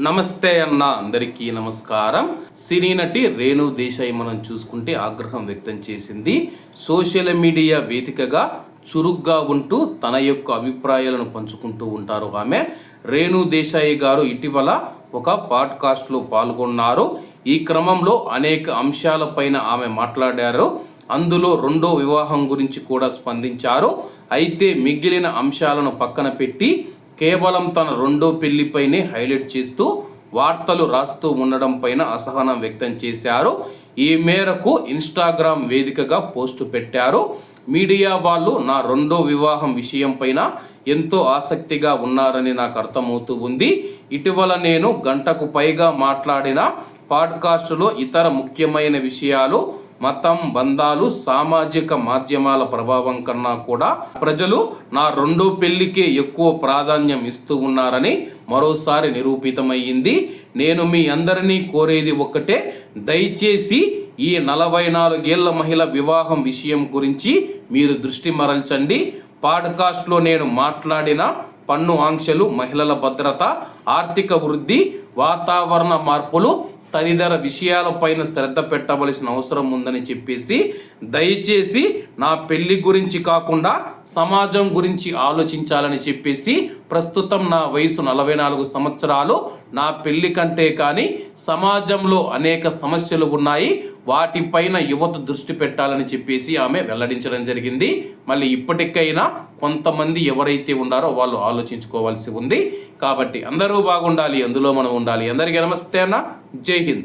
నమస్తే అన్న అందరికీ నమస్కారం. సినీ నటి రేణు దేశాయి మనం చూసుకుంటే ఆగ్రహం వ్యక్తం చేసింది. సోషల్ మీడియా వేదికగా చురుగ్గా ఉంటూ తన యొక్క అభిప్రాయాలను పంచుకుంటూ ఉంటారు ఆమె. రేణు దేశాయి గారు ఇటీవల ఒక పాడ్కాస్ట్లో పాల్గొన్నారు. ఈ క్రమంలో అనేక అంశాలపైన ఆమె మాట్లాడారు. అందులో రెండో వివాహం గురించి కూడా స్పందించారు. అయితే మిగిలిన అంశాలను పక్కన పెట్టి కేవలం తన రెండో పెళ్ళిపైనే హైలైట్ చేస్తూ వార్తలు రాస్తూ ఉండడం పైన అసహనం వ్యక్తం చేశారు. ఈ మేరకు ఇన్స్టాగ్రామ్ వేదికగా పోస్టు పెట్టారు. మీడియా వాళ్ళు నా రెండో వివాహం విషయం పైన ఎంతో ఆసక్తిగా ఉన్నారని నాకు అర్థమవుతూ ఉంది. ఇటీవల నేను గంటకు పైగా మాట్లాడిన పాడ్కాస్టులో ఇతర ముఖ్యమైన విషయాలు మతం బంధాలు సామాజిక మాధ్యమాల ప్రభావం కన్నా కూడా ప్రజలు నా రెండో పెళ్ళికే ఎక్కువ ప్రాధాన్యం ఇస్తూ ఉన్నారని మరోసారి నిరూపితమయ్యింది. నేను మీ అందరినీ కోరేది ఒక్కటే దయచేసి ఈ నలభై నాలుగేళ్ళ మహిళ వివాహం విషయం గురించి మీరు దృష్టి మరల్చండి. పాడ్కాస్ట్లో నేను మాట్లాడిన పన్ను ఆంక్షలు మహిళల భద్రత ఆర్థిక వృద్ధి వాతావరణ మార్పులు తదితర విషయాలపైన శ్రద్ధ పెట్టవలసిన అవసరం ఉందని చెప్పేసి దయచేసి నా పెళ్ళి గురించి కాకుండా సమాజం గురించి ఆలోచించాలని చెప్పేసి ప్రస్తుతం నా వయసు నలభై నాలుగు సంవత్సరాలు. నా పెళ్ళి కంటే కానీ సమాజంలో అనేక సమస్యలు ఉన్నాయి. వాటిపైన యువత దృష్టి పెట్టాలని చెప్పేసి ఆమె వెల్లడించడం జరిగింది. మళ్ళీ ఇప్పటికైనా కొంతమంది ఎవరైతే ఉన్నారో వాళ్ళు ఆలోచించుకోవాల్సి ఉంది. కాబట్టి అందరూ బాగుండాలి అందులో మనం ఉండాలి. అందరికీ నమస్తే అన్న. జై హింద్.